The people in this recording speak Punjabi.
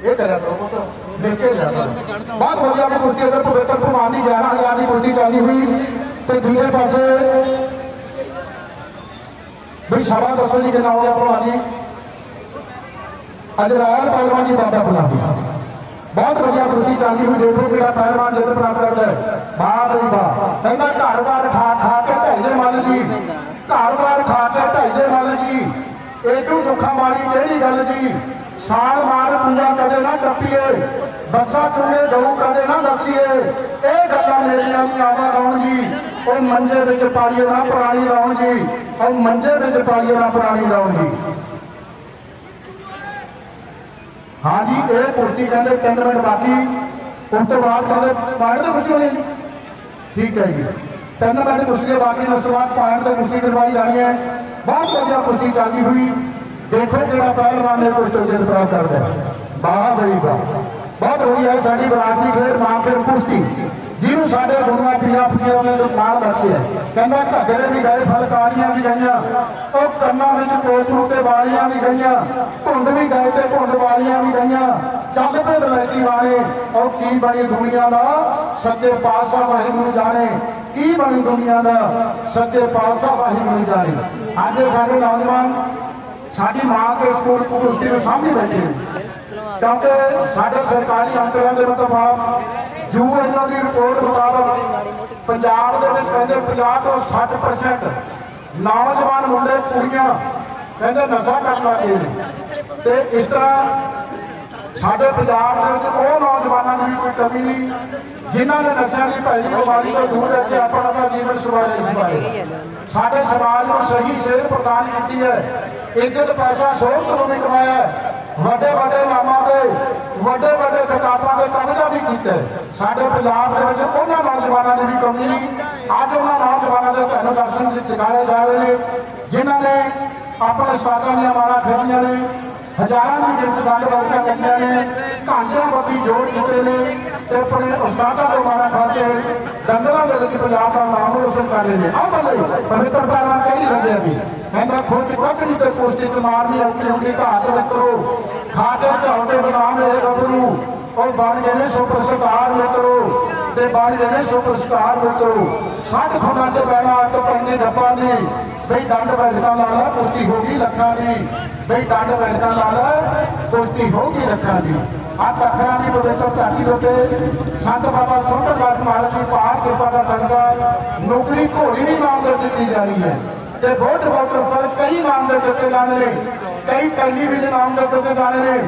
ਇਹ ਕਰਿਆ ਕਰੋ ਪੁੱਤ ਦੇਖ ਕੇ ਲਿਆ ਕਰੋ ਬਹੁਤ ਵਧੀਆ ਵੀ ਕੁਸ਼ਤੀ ਅਦਰ, ਪਵਿੱਤਰ ਭਗਵਾਨ ਦੀ 11000 ਦੀ ਕੁਸ਼ਤੀ ਚੱਲਦੀ ਹੋਈ। ਤੇ ਦੂਜੇ ਪਾਸੇ ਵੀ ਸਭਾ ਦੱਸੋ ਜੀ, ਕਿੰਨਾ ਹੋ ਗਿਆ ਭਗਵਾਨ ਜੀ? ਅੱਜ ਰਾਇਲ ਪਹਿਲਵਾਨ ਜੀ ਬਾਬਾ ਬੁਲਾਉਂਦੀ ਬਹੁਤ ਵਧੀਆ ਕੁਸ਼ਤੀ ਚੱਲਦੀ ਹੋਈ, ਦੇਖੋ ਕਿਹੜਾ ਪਹਿਲਵਾਨ ਜਿੱਤ ਪ੍ਰਾਪਤ ਕਰਦਾ ਹੈ। ਵਾਹ ਬਈ ਵਾਹ ਕਹਿੰਦਾ ਘਰ ਬਾਰ ਖਾ ਖਾ ਕੇ ਢਾਈ ਦੇ ਮੱਲ ਜੀ ਘਰ ਬਾਰ ਖਾ ਕੇ ਢਾਈ ਦੇ ਮੱਲ ਜੀ ਏਡੂ ਦੁੱਖਾਂ ਵਾਲੀ ਗੱਲ ਜੀ। ਸਾਲ ਮਾਰ ਪੂਜਾ ਕਦੇ ਨਾ ਟੱਪੀਏ। ਬੱਸਾ ਚੁੰਗੇ ਗਊ ਕਦੇ ਨਾ ਦੱਸੀਏ। ਇਹ ਗੱਲਾਂ ਮੇਰੀਆਂ ਵੀ ਆਵਾ ਲਾਉਣ ਜੀ। ਉਹ ਮੰਜੇ ਵਿੱਚ ਪਾਲੀਏ ਨਾ ਪੁਰਾਣੀ ਲਾਉਣ ਜੀ। ਉਹ ਮੰਜੇ ਵਿੱਚ ਪਾਲੀਏ ਨਾ ਪੁਰਾਣੀ ਲਾਉਣ ਜੀ। ਹਾਂ ਜੀ, ਇਹ ਕੁਸ਼ਤੀ ਕਹਿੰਦੇ 3 ਮਿੰਟ ਬਾਕੀ। ਉਸ ਤੋਂ ਬਾਅਦ ਕਹਿੰਦੇ ਪੁਆਇੰਟ ਤੇ ਕੁਸ਼ਤੀ ਹੋਣੀ ਠੀਕ ਹੈ ਜੀ। ਤਿੰਨ ਮਿੰਟ ਕੁਸ਼ਤੀ ਬਾਕੀ ਉਸ ਤੋਂ ਬਾਅਦ ਪੁਆਇੰਟ ਤੇ ਕੁਸ਼ਤੀ ਕਰਵਾਈ ਜਾਣੀ ਹੈ। ਬਹੁਤ ਵਧੀਆ ਕੁਸ਼ਤੀ ਚੱਲਦੀ ਹੋਈ। ਦੇਖੋ ਕਿਹੜਾ ਪਹਿਲਵਾਨ ਨੇ ਕੁਸ਼ਤੀ ਪ੍ਰਾਪਤ ਕਰਦਾ ਬਾਹਰ ਵਾਹ ਬਈ ਵਾਹ ਬਹੁਤ ਵਧੀਆ ਹੈ, ਸਾਡੀ ਬਰਾਦਰੀ ਖੇਡ ਮਾਂ ਫਿਰ ਕੁਸ਼ਤੀ ਜਿਹਨੂੰ ਸਾਡੇ ਗੁਰੂਆਂ ਪੀਰਾਂ ਫਕੀਰਾਂ ਨੇ ਨਾਲ ਬਖਸ਼ਿਆ ਕਹਿੰਦਾ ਘੱਗਰੇ ਵੀ ਗਏ, ਫਲਕਾਰੀਆਂ ਵੀ ਗਈਆਂ। ਉਹ ਕੰਨਾਂ ਵਿੱਚ ਕੋਟ ਤੇ ਵਾਲੀਆਂ ਵੀ ਗਈਆਂ। ਧੁੰਦ ਵੀ ਗਏ ਤੇ ਧੁੰਦ ਵਾਲੀਆਂ ਵੀ ਗਈਆਂ। ਚੱਲ ਪੇ ਦਲੈਤੀ ਵਾਲੇ, ਉਹ ਕੀ ਬਣੀ ਦੁਨੀਆ ਦਾ? ਸੱਚੇ ਪਾਤਸ਼ਾਹ ਵਾਹਿਗੁਰੂ ਜਾਣੇ। ਕੀ ਬਣੀ ਦੁਨੀਆ ਦਾ? ਸੱਚੇ ਪਾਤਸ਼ਾਹ ਵਾਹਿਗੁਰੂ ਜਾਣੇ। ਅੱਜ ਸਾਡੇ ਨੌਜਵਾਨ ਸਾਡੀ ਮਾਂ ਕੇ ਸਕੂਲ ਕੁਸ਼ਤੀ ਦੇ ਸਾਹਮਣੇ ਬੈਠੇ ਨੇ ਕਿਉਂਕਿ ਸਾਡੇ ਸਰਕਾਰੀ ਅੰਕੜਿਆਂ ਦੇ ਮੁਤਾਬਕ ਜੂ ਇਹਨਾਂ ਦੀ ਰਿਪੋਰਟ ਮੁਤਾਬਕ ਪੰਜਾਬ ਦੇ ਵਿੱਚ ਕਹਿੰਦੇ 50 ਤੋਂ 60% ਨੌਜਵਾਨ ਮੁੰਡੇ ਕੁੜੀਆਂ ਕਹਿੰਦੇ ਨਸ਼ਾ ਕਰਨ ਲੱਗੇ ਨੇ। ਤੇ ਇਸ ਤਰ੍ਹਾਂ ਸਾਡੇ ਪੰਜਾਬ ਦੇ ਵਿੱਚ ਉਹ ਨੌਜਵਾਨਾਂ ਦੀ ਵੀ ਕੋਈ ਕਮੀ ਨਹੀਂ, ਜਿਨ੍ਹਾਂ ਨੇ ਨਸ਼ਿਆਂ ਦੀ ਭੈੜੀ ਬਿਮਾਰੀ ਤੋਂ ਦੂਰ ਰਹਿ ਕੇ ਆਪਣਾ ਦਾ ਜੀਵਨ ਸਵਾਰੇ ਸਵਾਰੇ ਸਾਡੇ ਸਮਾਜ ਨੂੰ ਸਹੀ ਸੇਧ ਪ੍ਰਦਾਨ ਕੀਤੀ ਹੈ। ਇੱਜ਼ਤ ਪੈਸਾ ਸੋਧ ਤੋਂ ਵੀ ਕਮਾਇਆ ਵੱਡੇ ਵੱਡੇ ਨਾਮਾਂ ਤੇ ਵੱਡੇ ਵੱਡੇ ਕਿਤਾਬਾਂ ਦੇ ਕਬਜ਼ਾ ਵੀ ਕੀਤਾ। ਸਾਡੇ ਪੰਜਾਬ ਦੇ ਵਿੱਚ ਉਹਨਾਂ ਨੌਜਵਾਨਾਂ ਦੀ ਵੀ ਕਮੀ ਨਹੀਂ। ਅੱਜ ਉਹਨਾਂ ਨੌਜਵਾਨਾਂ ਦੇ ਤੁਹਾਨੂੰ ਦਰਸ਼ਨ ਦਿਖਾਏ ਜਾ ਰਹੇ ਨੇ, ਜਿਨ੍ਹਾਂ ਨੇ ਆਪਣੇ ਉਸਤਾਦਾਂ ਦੀਆਂ ਮਾਰਾਂ ਖੇਡੀਆਂ ਨੇ, ਹਜ਼ਾਰਾਂ ਦੀ ਗਿਣਤੀ ਗੱਲ ਵਰਕਾ ਕੀਤੀਆਂ ਨੇ, ਘੰਟਿਆਂ ਬੱਤੀ ਜੋੜ ਦਿੱਤੇ ਨੇ ਤੇ ਆਪਣੇ ਉਸਤਾਦਾਂ ਤੋਂ ਮਾਰਾਂ ਖਾ ਕੇ ਦੇ ਵਿੱਚ ਪੰਜਾਬ ਦਾ ਨਾਮ ਰੋਸ਼ਨ ਕਰ ਰਹੇ ਨੇ। ਆਹ ਬੱਲੇ ਪਵਿੱਤਰ ਪਹਿਲਾਂ ਕਹੀ ਜਾਂਦੇ ਆ ਵੀ ਕਹਿੰਦਾ ਖੋਜ ਕੱਢਣੀ ਤੇ ਕੋਸ਼ਟੀ ਮਾਰਨੀ ਔਖੀ ਹੁੰਦੀ ਘਾਟ ਮਿੱਤਰੋ ਖਾ ਕੇ ਝਾਉਂਦੇ ਬਨਾਮ ਇਹ ਗੱਭਰੂ ਉਹ ਬਣ ਗਏ ਨੇ ਸੁਪਰ ਸਟਾਰ ਮਿੱਤਰੋ ਤੇ ਬਣ ਗਏ ਨੇ ਸੁਪਰ ਸਟਾਰ ਮਿੱਤਰੋ ਸੱਠ ਖੁੰਡਾਂ ਤੇ ਬੈਣਾ ਤੇ ਪੰਨੇ ਜੱਪਾਂ ਦੀ। ਬਈ ਡੰਡ ਬੈਠਾ ਲਾਲਾ ਕੁਸ਼ਤੀ ਹੋ ਗਈ ਲੱਖਾਂ ਦੀ। ਬਈ ਡੰਡ ਬੈਠਾ ਲਾਲਾ ਪੁਸ਼ਟੀ ਹੋ ਗਈ ਲੱਖਾਂ ਦੀ। ਆ ਤਖਰਾਂ ਦੀ ਪਵਿੱਤਰ ਧਰਤੀ ਦੇ ਉੱਤੇ। ਸੰਤ ਬਾਬਾ ਸੁੰਦਰ ਦਾਸ ਮਹਾਰਾਜ ਦੀ ਪਾਰ ਕਿਰਪਾ ਦਾ ਸਦਕਾ ਨੌਕਰੀ ਘੋੜੀ ਵੀ ਨਾਮ ਦੇ ਦਿੱਤੀ ਜਾ ਰਹੀ ਹੈ। ਤੇ ਵੋਟ ਵੋਟਰ ਸਰ, ਕਈ ਨਾਮ ਦੇ ਦਿੱਤੇ ਜਾਂਦੇ ਨੇ। ਕਈ ਟੈਲੀਵਿਜ਼ਨ ਨਾਮ ਦੇ ਦਿੱਤੇ ਜਾਂਦੇ ਨੇ।